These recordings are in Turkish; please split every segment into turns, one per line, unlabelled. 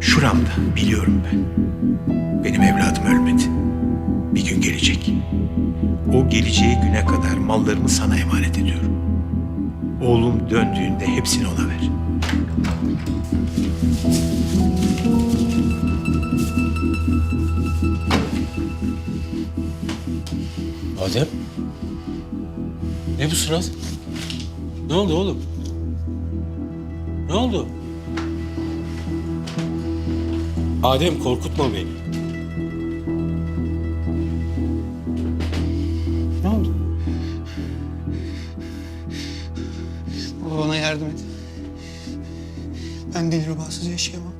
Şuramda biliyorum ben. Benim evladım ölmedi. Bir gün gelecek. O geleceği güne kadar mallarımı sana emanet ediyorum. Oğlum döndüğünde hepsini ona ver.
Adem? Ne bu surat? Ne oldu oğlum? Ne oldu? Adem korkutma beni. Ne oldu?
Baba bana yardım et. Ben Dilruba'sız yaşayamam.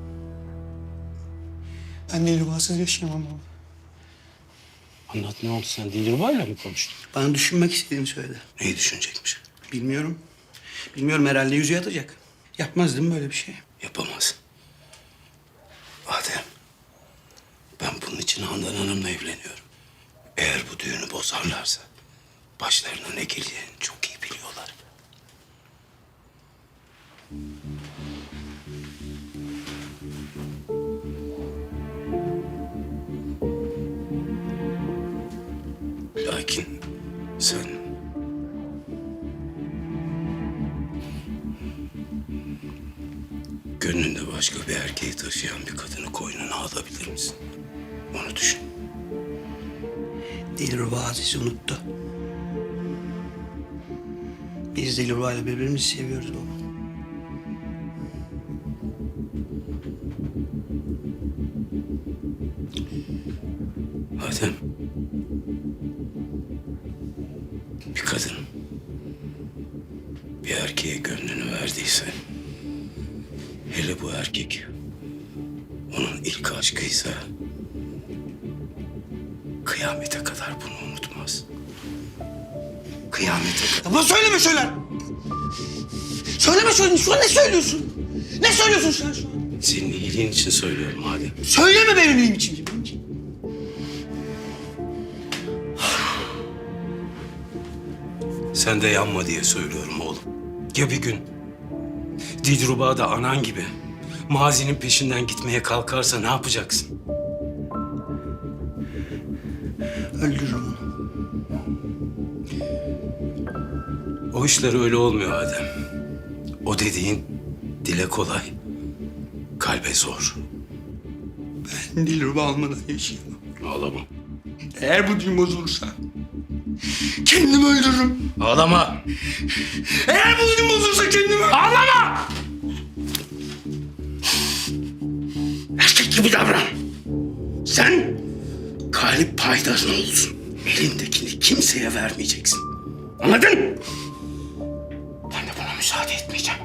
Ben Dilruba'sız yaşayamam baba.
Anlat ne oldu sen Dilruba'yla mı konuştun?
Bana düşünmek istediğini söyledi.
Neyi düşünecekmiş?
Bilmiyorum. Bilmiyorum herhalde yüzü yatacak. Yapmaz değil mi böyle bir şey?
Yapamaz. Adem, ben bunun için Handan Hanım'la evleniyorum. Eğer bu düğünü bozarlarsa başlarına ne geleceğini çok iyi biliyorlar. Lakin sen Gönlünde başka bir erkeği taşıyan bir kadını koynuna alabilir misin? Onu düşün.
Dilruba Aziz'i unuttu. Biz Dilruba ile birbirimizi seviyoruz baba.
Adem. Bir kadın bir erkeğe gönlünü verdiyse hele bu erkek onun ilk aşkıysa kıyamete kadar bunu unutmaz. Kıyamete kadar.
Ama söyleme söyler. Söyleme söyle. Şu an ne söylüyorsun? Ne söylüyorsun sen şu an?
Senin iyiliğin için söylüyorum Adem.
Söyleme benim iyiliğim için.
Sen de yanma diye söylüyorum oğlum. Ya bir gün Dilruba da anan gibi mazinin peşinden gitmeye kalkarsa ne yapacaksın?
Öldürürüm onu.
O işler öyle olmuyor Adem. O dediğin dile kolay, kalbe zor.
Ben Dilruba olmadan yaşayamam.
Ağlama.
Eğer bu düğün bozulursa kendimi öldürürüm.
Ağlama.
Eğer bu düğün bozulursa kendimi
Ağlama! Erkek gibi davran. Sen galip paydarın olsun. Elindekini kimseye vermeyeceksin. Anladın? Ben de buna müsaade etmeyeceğim.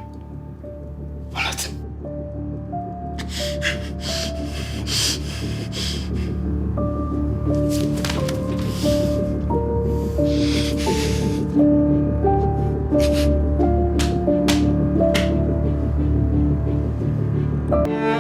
Thank you.